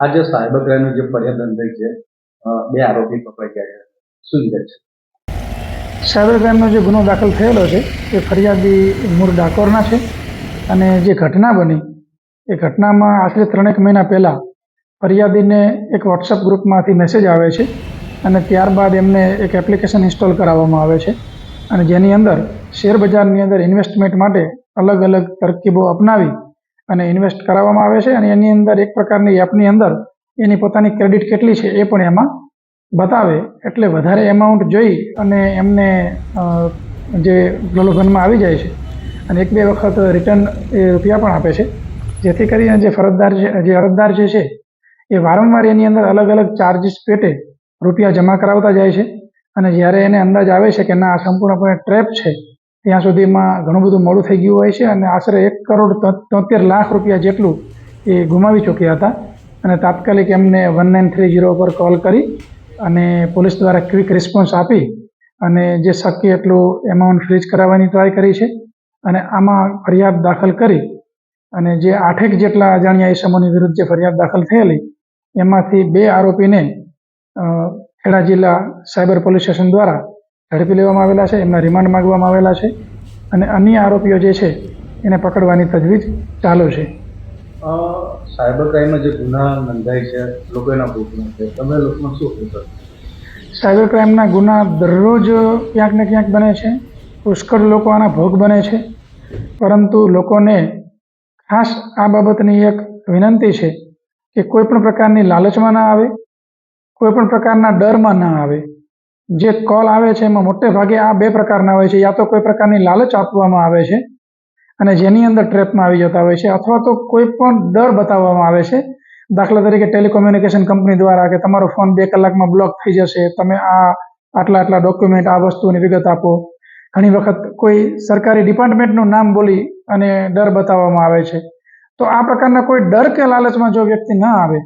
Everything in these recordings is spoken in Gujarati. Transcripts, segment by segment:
આજે સાયબર ક્રાઇમની જે ફરિયાદ નોંધાઈ છે બે આરોપી પકડાઈ ગયા છે. શું વિગત છે. સાયબર ક્રાઇમનો જે ગુનો દાખલ થયેલો છે, એ ફરિયાદી મૂળ ડાકોરના છે અને જે ઘટના બની, એ ઘટનામાં આશરે ત્રણેક મહિના પહેલાં ફરિયાદીને એક વોટ્સઅપ ગ્રુપમાંથી મેસેજ આવે છે અને ત્યારબાદ એમને એક એપ્લિકેશન ઇન્સ્ટોલ કરાવવામાં આવે છે અને જેની અંદર શેર બજારની અંદર ઇન્વેસ્ટમેન્ટ માટે અલગ અલગ તરકીબો અપનાવી અને ઇન્વેસ્ટ કરાવવામાં આવે છે અને એની અંદર એક પ્રકારની એપની અંદર એની પોતાની ક્રેડિટ કેટલી છે એ પણ એમાં બતાવે. એટલે વધારે એમાઉન્ટ જોઈ અને એમને જે પ્રલોભનમાં આવી જાય છે અને એક બે વખત રિટર્ન એ રૂપિયા પણ આપે છે. જેથી કરીને જે ફરજદાર જે અરજદાર જે છે, એ વારંવાર એની અંદર અલગ અલગ ચાર્જીસ પેટે રૂપિયા જમા કરાવતા જાય છે. અને જ્યારે એને અંદાજ આવે છે કે ના, આ સંપૂર્ણપણે ટ્રેપ છે ત્યાં સુધીમાં ઘણું બધું મોડું થઈ ગયું હોય છે અને આશરે એક કરોડ તોતેર લાખ રૂપિયા જેટલું એ ગુમાવી ચૂક્યા હતા. અને તાત્કાલિક એમને વન નાઇન થ્રી જીરો પર કોલ કરી અને પોલીસ દ્વારા ક્વિક રિસ્પોન્સ આપી અને જે શક્ય એટલું એમાઉન્ટ ફ્રીજ કરાવવાની ટ્રાય કરી છે અને આમાં ફરિયાદ દાખલ કરી અને જે આઠેક જેટલા અજાણ્યા ઇસમોની વિરુદ્ધ જે ફરિયાદ દાખલ થયેલી, એમાંથી બે આરોપીને ખેડા જિલ્લા સાયબર પોલીસ સ્ટેશન દ્વારા ઝડપી લેવામાં આવેલા છે, એમના રિમાન્ડ માંગવામાં આવેલા છે. અને અન્ય આરોપીઓ જે છે એને પકડવાની તજવીજ ચાલુ છે. સાયબર ક્રાઇમમાં જે ગુના નોંધાય છે લોકો એના છે. તમે લોકોમાં શું કહેશો સાયબર ક્રાઇમના ગુના દરરોજ ક્યાંક ને ક્યાંક બને છે. પુષ્કળ લોકો આના ભોગ બને છે. પરંતુ લોકોને ખાસ આ બાબતની એક વિનંતી છે કે કોઈ પણ પ્રકારની લાલચમાં ના આવે કોઈ પણ પ્રકારના ડરમાં ના આવે. જે કોલ આવે છે એમાં મોટે ભાગે આ બે પ્રકારના હોય છે. યા તો કોઈ પ્રકારની લાલચ આપવામાં આવે છે અને જેની અંદર ટ્રેપમાં આવી જતા હોય છે અથવા તો કોઈ પણ ડર બતાવવામાં આવે છે. દાખલા તરીકે ટેલિકોમ્યુનિકેશન કંપની દ્વારા કે તમારો ફોન બે કલાકમાં બ્લોક થઈ જશે, તમે આ આટલા આટલા ડોક્યુમેન્ટ આ વસ્તુની વિગત આપો. ઘણી વખત કોઈ સરકારી ડિપાર્ટમેન્ટનું નામ બોલી અને ડર બતાવવામાં આવે છે. તો આ પ્રકારના કોઈ ડર કે લાલચમાં જો વ્યક્તિ ન આવે,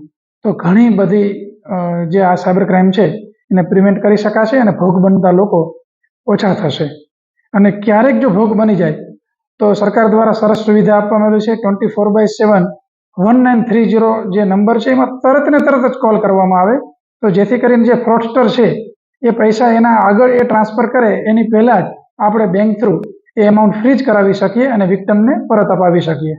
તો ઘણી બધી જે આ સાયબર ક્રાઇમ છે એને પ્રિવેન્ટ કરી શકાશે અને ભોગ બનતા લોકો ઓછા થશે. અને ક્યારેક જો ભોગ બની જાય, તો સરકાર દ્વારા સરસ સુવિધા આપવામાં આવી છે. Twenty four by seven one nine three zero જે નંબર છે, એમાં તરત ને તરત જ કોલ કરવામાં આવે. તો જેથી કરીને જે ફ્રોડસ્ટર છે, એ પૈસા એના આગળ એ ટ્રાન્સફર કરે, એની પહેલાં જ આપણે બેંક થ્રુ એ એમાઉન્ટ ફ્રીજ કરાવી શકીએ અને વિક્ટમને પરત અપાવી શકીએ.